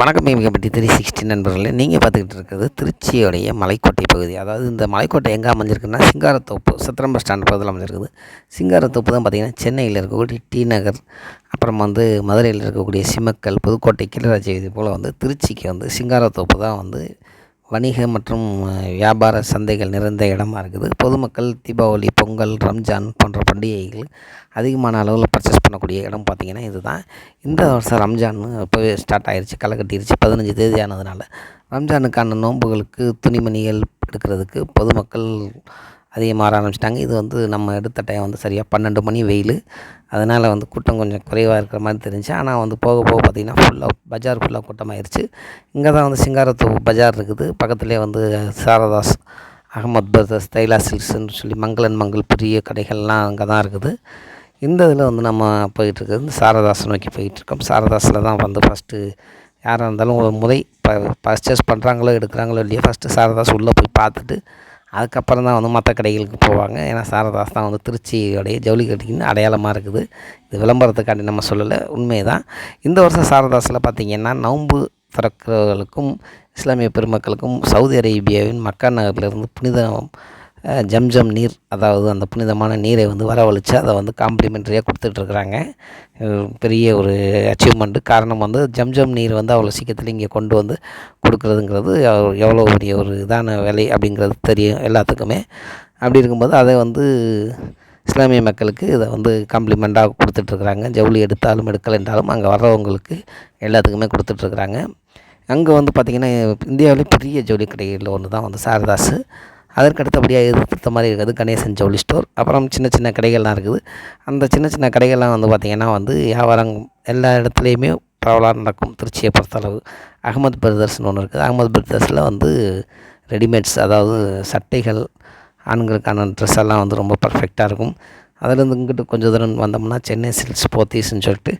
வணக்கம் மிகப்பட்டி three sixty நண்பர்களே. நீங்கள் பார்த்துக்கிட்டு இருக்கிறது திருச்சியோடைய மலைக்கோட்டை பகுதி. அதாவது இந்த மலைக்கோட்டை எங்கே அமைஞ்சிருக்குன்னா சிங்காரத்தோப்பு சித்திரம்பர் ஸ்டாண்ட் பகுதியில் அமைஞ்சிருக்குது. சிங்காரத்தோப்பு தான் பார்த்திங்கன்னா சென்னையில் இருக்கக்கூடிய டி நகர் அப்புறம் வந்து மதுரையில் இருக்கக்கூடிய சிமக்கல் புதுக்கோட்டை கிளராஜி இது போல் வந்து திருச்சிக்கு வந்து சிங்காரத்தோப்பு தான் வந்து வணிக மற்றும் வியாபார சந்தைகள் நிறைந்த இடமா இருக்குது. பொதுமக்கள் தீபாவளி பொங்கல் ரம்ஜான் போன்ற பண்டிகைகள் அதிகமான அளவில் பர்ச்சேஸ் பண்ணக்கூடிய இடம் பார்த்திங்கன்னா இதுதான். இந்த வருஷம் ரம்ஜான் இப்போவே ஸ்டார்ட் ஆகிருச்சு களை கட்டிருச்சு பதினஞ்சு தேதி ஆனதுனால ரம்ஜானுக்கான நோன்புகளுக்கு துணிமணிகள் எடுக்கிறதுக்கு பொதுமக்கள் அதிகமாக ஆரம்பிச்சிட்டாங்க. இது வந்து நம்ம எடுத்த டைம் வந்து சரியாக பன்னெண்டு மணி வெயில். அதனால் வந்து கூட்டம் கொஞ்சம் குறைவாக இருக்கிற மாதிரி தெரிஞ்சு ஆனால் வந்து போக போக பார்த்திங்கன்னா ஃபுல்லாக பஜார் ஃபுல்லாக கூட்டமாயிருச்சு. இங்கே தான் வந்து சிங்காரத்தூர் பஜார் இருக்குது. பக்கத்துலேயே வந்து சாரதாஸ் அகமத் பிரதர்ஸ் தைலா சில்க்ஸ்ன்னு சொல்லி மங்களன் மங்கள் பெரிய கடைகள்லாம் அங்கே தான் இருக்குது. இந்த இதில் வந்து நம்ம போயிட்டுருக்கிறது இந்த சாரதாஸ் நோக்கி போயிட்டுருக்கோம். சாரதாஸில் தான் வந்து ஃபஸ்ட்டு யாராக இருந்தாலும் ஒரு முறை ப பர்ச்சேஸ் பண்ணுறாங்களோ எடுக்கிறாங்களோ இல்லையோ ஃபஸ்ட்டு சாரதாஸ் உள்ளே போய் பார்த்துட்டு அதுக்கப்புறம் தான் வந்து மற்ற கடைகளுக்கு போவாங்க. ஏன்னா சாரதாஸ் தான் வந்து திருச்சியோடைய ஜவுளி அடையாளமாக இருக்குது. இது விளம்பரத்துக்காண்டி நம்ம சொல்லலை உண்மை தான் இந்த வருஷம் சாரதாஸில் பார்த்திங்கன்னா நோன்பு திறக்கிறவர்களுக்கும் இஸ்லாமிய பெருமக்களுக்கும் சவுதி அரேபியாவின் மக்கா நகரிலிருந்து புனித ஜம்ஜம் நீர் அதாவது அந்த புனிதமான நீரை வந்து வரவழைச்சு அதை வந்து காம்ப்ளிமெண்ட்ரியாக கொடுத்துட்ருக்குறாங்க பெரிய ஒரு அச்சீவ்மெண்ட்டு காரணம் வந்து ஜம்ஜம் நீர் வந்து அவ்வளோ சீக்கிரத்தில் இங்கே கொண்டு வந்து கொடுக்குறதுங்கிறது எவ்வளோ பெரிய ஒரு இதான வேலை அப்படிங்கிறது தெரியும் எல்லாத்துக்குமே. அப்படி இருக்கும்போது அதை வந்து இஸ்லாமிய மக்களுக்கு இதை வந்து காம்ப்ளிமெண்ட்டாக கொடுத்துட்ருக்குறாங்க ஜவுளி எடுத்தாலும் எடுக்கலை என்றாலும் அங்கே வர்றவங்களுக்கு எல்லாத்துக்குமே கொடுத்துட்ருக்குறாங்க அங்கே வந்து பார்த்திங்கன்னா இந்தியாவிலே பெரிய ஜவுளி கடைகளில் ஒன்று தான் வந்து சாரதாஸு அதற்கு அடுத்தபடியாக எதிர்த்த மாதிரி இருக்குது கணேசன் ஜவுளி ஸ்டோர். அப்புறம் சின்ன சின்ன கடைகள்லாம் இருக்குது. அந்த சின்ன சின்ன கடைகள்லாம் வந்து பார்த்திங்கன்னா வந்து வியாபாரம் எல்லா இடத்துலையுமே பரவலாக நடக்கும். திருச்சியை பொறுத்தளவு. அகமது பிரதர்ஸ்னு ஒன்று இருக்குது. அகமது பிரதர்ஸில் வந்து ரெடிமேட்ஸ் அதாவது சட்டைகள் ஆண்களுக்கான ட்ரெஸ் எல்லாம் வந்து ரொம்ப பர்ஃபெக்டாக இருக்கும். அதுலேருந்து இங்கிட்டு கொஞ்சம் தூரம் வந்தோம்னா சென்னை சில்க்ஸ் போத்தீஸ்ன்னு சொல்லிட்டு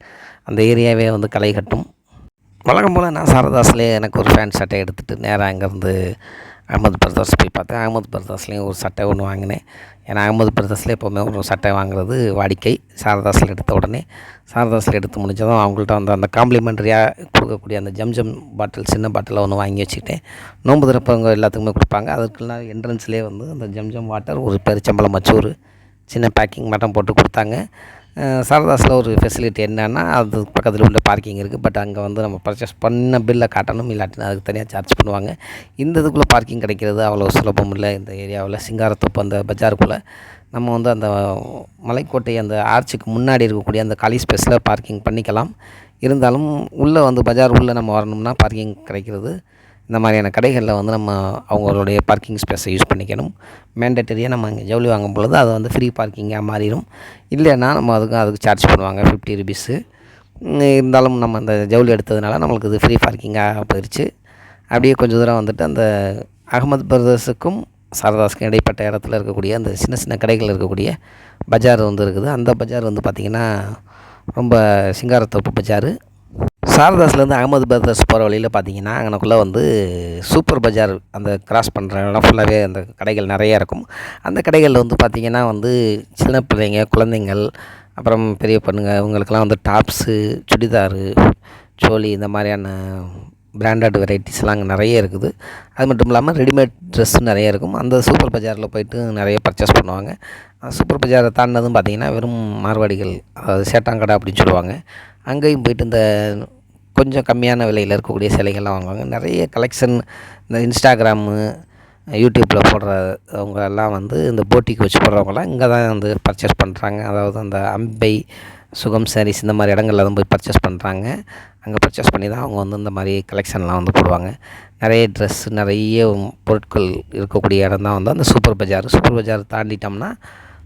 அந்த ஏரியாவே வந்து களை கட்டும். வழக்கம் போல் நான் சாரதாஸ்லேயே எனக்கு ஒரு ஃபேன் சட்டை எடுத்துகிட்டு நேராக அங்கேருந்து அகமது பிரதர்ஸ் போய் பார்த்தேன். அகமது பிரதர்ஸ்லேயும் ஒரு சட்டை ஒன்று வாங்கினேன். ஏன்னா அகமது பிரதர்ஸில் எப்போவுமே ஒரு சட்டை வாங்குறது வாடிக்கை. சாரதாஸில் எடுத்த உடனே சாரதாஸில் எடுத்து முடிஞ்சதும் அவங்கள்ட்ட வந்து அந்த காம்ப்ளிமெண்ட்ரியாக கொடுக்கக்கூடிய அந்த ஜம்ஜம் பாட்டில் சின்ன பாட்டில் ஒன்று வாங்கி வச்சுக்கிட்டேன். நோன்பு திறப்பவங்க எல்லாத்துக்குமே கொடுப்பாங்க. அதுக்குலாம் என்ட்ரன்ஸ்லேயே வந்து அந்த ஜம்ஜம் வாட்டர் ஒரு பெருச்சம்பளம் வச்சு ஒரு சின்ன பேக்கிங் மட்டும் போட்டு கொடுத்தாங்க. சாரதாஸில் ஒரு ஃபெசிலிட்டி என்னென்னா அது பக்கத்தில் உள்ள பார்க்கிங் இருக்குது பட் அங்கே வந்து நம்ம பர்ச்சேஸ் பண்ண பில்லை காட்டணும். இல்லாட்டினா அதுக்கு தனியாக சார்ஜ் பண்ணுவாங்க. இந்த இதுக்குள்ளே பார்க்கிங் கிடைக்கிறது அவ்வளோ சுலபம் இல்லை. இந்த ஏரியாவில் சிங்காரத்தோப்பு அந்த பஜாருக்குள்ளே. நம்ம வந்து அந்த மலைக்கோட்டை அந்த ஆர்ச்சுக்கு முன்னாடி இருக்கக்கூடிய அந்த காலி ஸ்பேஸில் பார்க்கிங் பண்ணிக்கலாம். இருந்தாலும் உள்ளே வந்து பஜார் உள்ளே நம்ம வரணும்னா பார்க்கிங் கிடைக்கிறது. இந்த மாதிரியான கடைகளில் வந்து நம்ம அவங்களுடைய பார்க்கிங் ஸ்பேஸை யூஸ் பண்ணிக்கணும். மேண்டட்டரியாக நம்ம இங்கே ஜவுளி வாங்கும் பொழுது அது வந்து ஃப்ரீ பார்க்கிங்காக மாறிடும். இல்லைன்னா நம்ம அதுக்கு அதுக்கு சார்ஜ் பண்ணுவாங்க ஃபிஃப்டி ருபீஸு இருந்தாலும் நம்ம அந்த ஜவுளி எடுத்ததுனால நம்மளுக்கு இது ஃப்ரீ பார்க்கிங்காக போயிடுச்சு அப்படியே கொஞ்சம் தூரம் வந்துட்டு அந்த அகமது பிரதர்ஸுக்கும் சாரதாஸுக்கும் இடைப்பட்ட இடத்துல இருக்கக்கூடிய அந்த சின்ன சின்ன கடைகள் இருக்கக்கூடிய பஜார் வந்து இருக்குது. அந்த பஜார் வந்து பார்த்திங்கன்னா ரொம்ப சிங்காரத்தோப்பு பஜார். சாரதாஸ்லேருந்து அகமது பிரதர்ஸ் போகிற வழியில் பார்த்தீங்கன்னா அங்கனக்குள்ளே வந்து சூப்பர் பஜார் அந்த கிராஸ் பண்ணுற இடம் ஃபுல்லாகவே அந்த கடைகள் நிறையா இருக்கும். அந்த கடைகளில் வந்து பார்த்திங்கன்னா வந்து சின்ன பிள்ளைங்க குழந்தைங்கள் அப்புறம் பெரிய பொண்ணுங்க இவங்களுக்கெல்லாம் வந்து டாப்ஸு சுடிதாரு சோலி இந்த மாதிரியான பிராண்டட் வெரைட்டிஸ்லாம் அங்கே நிறைய இருக்குது. அது மட்டும் இல்லாமல் ரெடிமேட் ட்ரெஸ் நிறைய இருக்கும். அந்த சூப்பர் பஜாரில் போயிட்டு நிறைய பர்ச்சேஸ் பண்ணுவாங்க. சூப்பர் பஜாரை தாண்டினதும் பார்த்திங்கன்னா வெறும் மார்வாடிகள் அதாவது சேட்டாங்கடை அப்படின்னு சொல்லுவாங்க. அங்கேயும் போயிட்டு இந்த கொஞ்சம் கம்மியான விலையில் இருக்கக்கூடிய சிலைகள்லாம் வாங்குவாங்க. நிறைய கலெக்ஷன் இந்த இன்ஸ்டாகிராமு யூடியூப்பில் போடுற அவங்க எல்லாம் வந்து இந்த போட்டிக்கு வச்சு போடுறவங்கலாம் இங்கே தான் வந்து பர்ச்சேஸ் பண்ணுறாங்க அதாவது அந்த அம்பை சுகம் சாரீஸ் இந்த மாதிரி இடங்கள்ல தான் போய் பர்ச்சேஸ் பண்ணுறாங்க அங்கே பர்ச்சேஸ் பண்ணி தான் அவங்க வந்து இந்த மாதிரி கலெக்ஷன்லாம் வந்து போடுவாங்க. நிறைய ட்ரெஸ் நிறைய பொருட்கள் இருக்கக்கூடிய இடம் தான் வந்து அந்த சூப்பர் பஜார். சூப்பர் பஜார் தாண்டிட்டோம்னா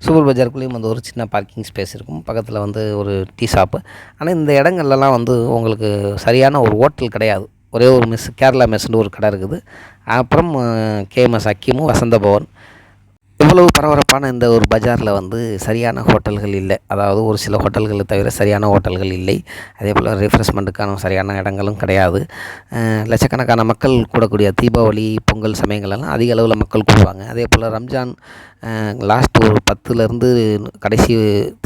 சூப்பர் பஜாருக்குள்ளேயும் வந்து ஒரு சின்ன பார்க்கிங் ஸ்பேஸ் இருக்கும். பக்கத்தில் வந்து ஒரு டீ ஷாப்பு. ஆனால் இந்த இடங்கள்லாம் வந்து உங்களுக்கு சரியான ஒரு ஹோட்டல் கிடையாது. ஒரே ஒரு மெஸ் கேரளா மெஸ்ஸுன்னு ஒரு கடை இருக்குது. அப்புறம் கேஎம்எஸ் அக்கீமு வசந்த பவன். இவ்வளவு பரபரப்பான இந்த ஒரு பஜாரில் வந்து சரியான ஹோட்டல்கள் இல்லை. அதாவது ஒரு சில ஹோட்டல்களை தவிர சரியான ஹோட்டல்கள் இல்லை. அதே போல் ரெஃப்ரெஷ்மெண்ட்டுக்கான சரியான இடங்களும் கிடையாது. லட்சக்கணக்கான மக்கள் கூடக்கூடிய தீபாவளி பொங்கல் சமயங்களெல்லாம் அதிக அளவில் மக்கள் கூடுவாங்க. அதே போல் ரம்ஜான் லாஸ்ட் ஒரு பத்துலேருந்து கடைசி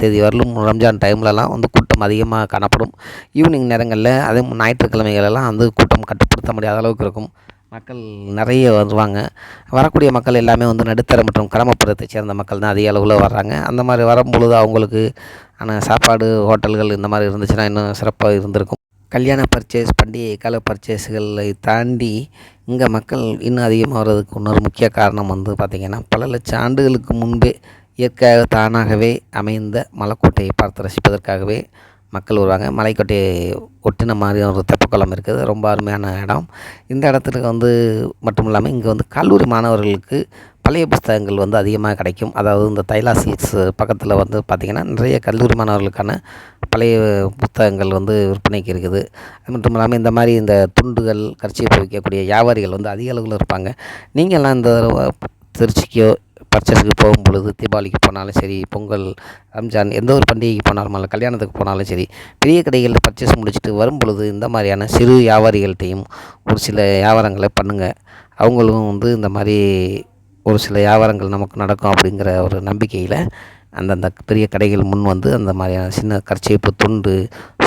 தேதி வரலும் ரம்ஜான் டைம்லலாம் வந்து கூட்டம் அதிகமாக காணப்படும். ஈவினிங் நேரங்களில் அதே ஞாயிற்றுக்கிழமைகளெல்லாம் வந்து கூட்டம் கட்டுப்படுத்த முடியாத அளவுக்கு இருக்கும். மக்கள் நிறைய வருவாங்க. வரக்கூடிய மக்கள் எல்லாமே வந்து நடுத்தர மற்றும் கிராமப்புறத்தை சேர்ந்த மக்கள் தான் அதிக அளவில் வர்றாங்க. அந்த மாதிரி வரும்பொழுது அவங்களுக்கு ஆனால் சாப்பாடு ஹோட்டல்கள் இந்த மாதிரி இருந்துச்சுன்னா இன்னும் சிறப்பாக இருந்திருக்கும். கல்யாண பர்ச்சேஸ் பண்டிகை கால பர்ச்சேஸ்களை தாண்டி இங்கே மக்கள் இன்னும் அதிகமாக வர்றதுக்கு இன்னொரு முக்கிய காரணம் வந்து பார்த்திங்கன்னா பல லட்சம் ஆண்டுகளுக்கு முன்பே இயற்கையாக தானாகவே அமைந்த மலைக்கோட்டையை பார்த்து ரசிப்பதற்காகவே மக்கள் வருவாங்க. மலைக்கோட்டை ஒட்டின மாதிரி ஒரு தெப்பக்குளம் இருக்குது. ரொம்ப அருமையான இடம். இந்த இடத்துல வந்து மட்டும் இல்லாமல் இங்கே வந்து கல்லூரி மாணவர்களுக்கு பழைய புஸ்தகங்கள் வந்து அதிகமாக கிடைக்கும். அதாவது இந்த தைலா சில்க்ஸ் பக்கத்தில் வந்து பார்த்திங்கன்னா நிறைய கல்லூரி மாணவர்களுக்கான பழைய புத்தகங்கள் வந்து விற்பனைக்கு இருக்குது. அது மட்டும் இல்லாமல் இந்த மாதிரி இந்த துண்டுகள் கட்சியை வைக்கக்கூடிய வியாபாரிகள் வந்து அதிக அளவில் இருப்பாங்க. நீங்கள்லாம் இந்த திருச்சிக்கோ பர்ச்சேஸுக்கு போகும் பொழுது தீபாவளிக்கு போனாலும் சரி பொங்கல் ரம்ஜான் எந்த ஒரு பண்டிகைக்கு போனாலும் அல்ல கல்யாணத்துக்கு போனாலும் சரி பெரிய கடைகளில் பர்ச்சேஸ் முடிச்சுட்டு வரும் பொழுது இந்த மாதிரியான சிறு வியாபாரிகள்கிட்டையும் ஒரு சில வியாபாரங்களை பண்ணுங்கள் அவங்களும் வந்து இந்த மாதிரி ஒரு சில வியாபாரங்கள் நமக்கு நடக்கும் அப்படிங்கிற ஒரு நம்பிக்கையில் அந்தந்த பெரிய கடைகள் முன் வந்து அந்த மாதிரியான சின்ன கர்ச்சிப்பு துண்டு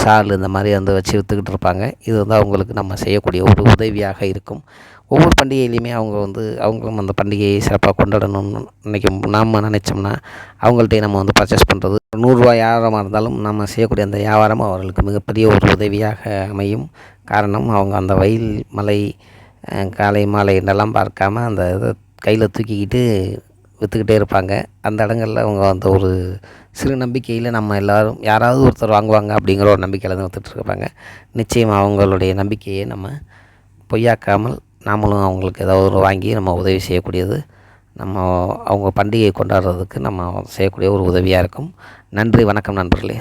ஷால் இந்த மாதிரி வந்து வச்சு விற்றுக்கிட்டு இருப்பாங்க இது வந்து அவங்களுக்கு நம்ம செய்யக்கூடிய ஒரு உதவியாக இருக்கும். ஒவ்வொரு பண்டிகையிலையுமே அவங்க வந்து அவங்களும் அந்த பண்டிகையை சிறப்பாக கொண்டாடணும்னு நினைக்கும் நாம் நினச்சோம்னா அவங்கள்ட்ட நம்ம வந்து பர்ச்சேஸ் பண்ணுறது நூறுரூவா வியாபாரமாக இருந்தாலும் நம்ம செய்யக்கூடிய அந்த வியாபாரம் அவர்களுக்கு மிகப்பெரிய ஒரு உதவியாக அமையும். காரணம் அவங்க அந்த வயல் மலை காலை மாலை என்றெல்லாம் பார்க்காம அந்த இதை கையில் தூக்கிக்கிட்டு விற்றுக்கிட்டே இருப்பாங்க. அந்த இடங்களில் அவங்க அந்த ஒரு சிறு நம்பிக்கையில் நம்ம எல்லோரும் யாராவது ஒருத்தர் வாங்குவாங்க அப்படிங்கிற ஒரு நம்பிக்கையில் தான் விற்றுட்ருப்பாங்க நிச்சயம் அவங்களுடைய நம்பிக்கையை நம்ம பொய்யாக்காமல் நாமளும் அவங்களுக்கு ஏதாவது ஒரு வாங்கி நம்ம உதவி செய்யக்கூடியது நம்ம அவங்க பண்டிகையை கொண்டாடுறதுக்கு நம்ம செய்யக்கூடிய ஒரு உதவியாக இருக்கும். நன்றி வணக்கம் நண்பர்களே.